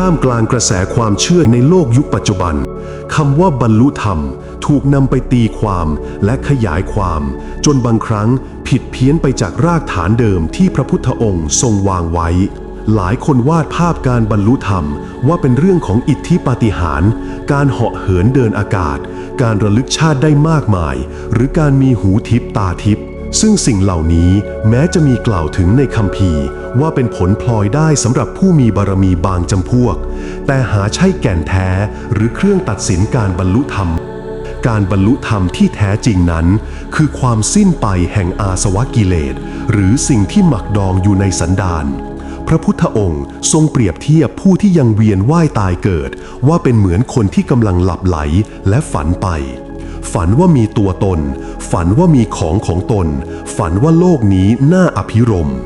ท่ามกลางกระแสความเชื่อในโลกยุคปัจจุบันคำว่าบรรลุธรรม ถูกนำไปตีความและขยายความ จนบางครั้งผิดเพี้ยนไปจากรากฐานเดิมที่พระพุทธองค์ทรงวางไว้ หลายคนวาดภาพการบรรลุธรรม ว่าเป็นเรื่องของอิทธิปาฏิหาริย์การเหาะเหินเดินอากาศ การระลึกชาติได้มากมาย หรือการมีหูทิพตาทิพซึ่งสิ่งเหล่านี้แม้จะมีกล่าวถึงในคัมภีร์ ว่าเป็นผลพลอยได้สำหรับผู้มีบารมีบางจำพวก แต่หาใช่แก่นแท้หรือเครื่องตัดสินการบรรลุธรรม การบรรลุธรรมที่แท้จริงนั้น คือความสิ้นไปแห่งอาสวะกิเลส หรือสิ่งที่หมักดองอยู่ในสันดานพระพุทธองค์ทรงเปรียบเทียบผู้ที่ยังเวียนว่ายตายเกิด ว่าเป็นเหมือนคนที่กำลังหลับไหลและฝันไป ฝันว่ามีตัวตน ฝันว่ามีของของตน ฝันว่าโลกนี้น่าอภิรมย์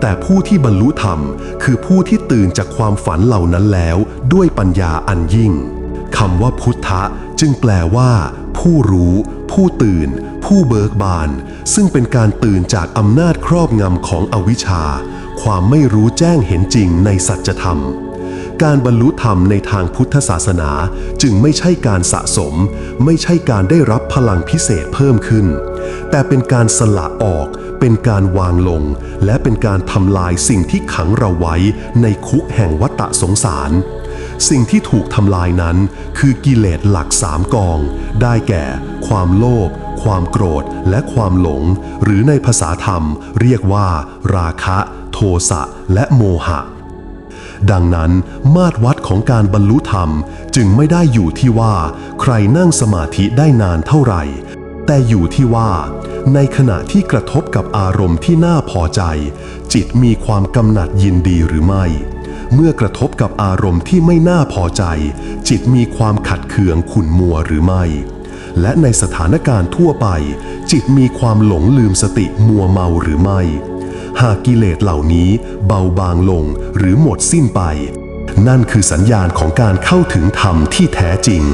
แต่ผู้ที่บรรลุธรรม คือผู้ที่ตื่นจากความฝันเหล่านั้นแล้วด้วยปัญญาอันยิ่งคำว่าพุทธะจึงแปลว่า ผู้รู้ ผู้ตื่น ผู้เบิกบาน ซึ่งเป็นการตื่นจากอำนาจครอบงำของอวิชชา ความไม่รู้แจ้งเห็นจริงในสัจธรรม การบรรลุธรรมในทางพุทธศาสนาจึงไม่ใช่การสะสม ไม่ใช่การได้รับพลังพิเศษเพิ่มขึ้น แต่เป็นการสละออก เป็นการวางลง และเป็นการทำลายสิ่งที่ขังเราไว้ในคุกแห่งวัฏสงสาร สิ่งที่ถูกทำลายนั้น คือกิเลสหลักสามกอง ได้แก่ ความโลภความโกรธและความหลง หรือในภาษาธรรมเรียกว่า ราคะ โทสะและโมหะดังนั้นมาตรวัดของการบรรลุธรรมจึงไม่ได้อยู่ที่ว่า ใครนั่งสมาธิได้นานเท่าไหร่ แต่อยู่ที่ว่า ในขณะที่กระทบกับอารมณ์ที่น่าพอใจ จิตมีความกำหนัดยินดีหรือไม่ เมื่อกระทบกับอารมณ์ที่ไม่น่าพอใจ จิตมีความขัดเคืองขุ่นมัวหรือไม่ และในสถานการณ์ทั่วไป จิตมีความหลงลืมสติมัวเมาหรือไม่ หากกิเลสเหล่านี้เบาบางลงหรือหมดสิ้นไป นั่นคือสัญญาณของการเข้าถึงธรรมที่แท้จริง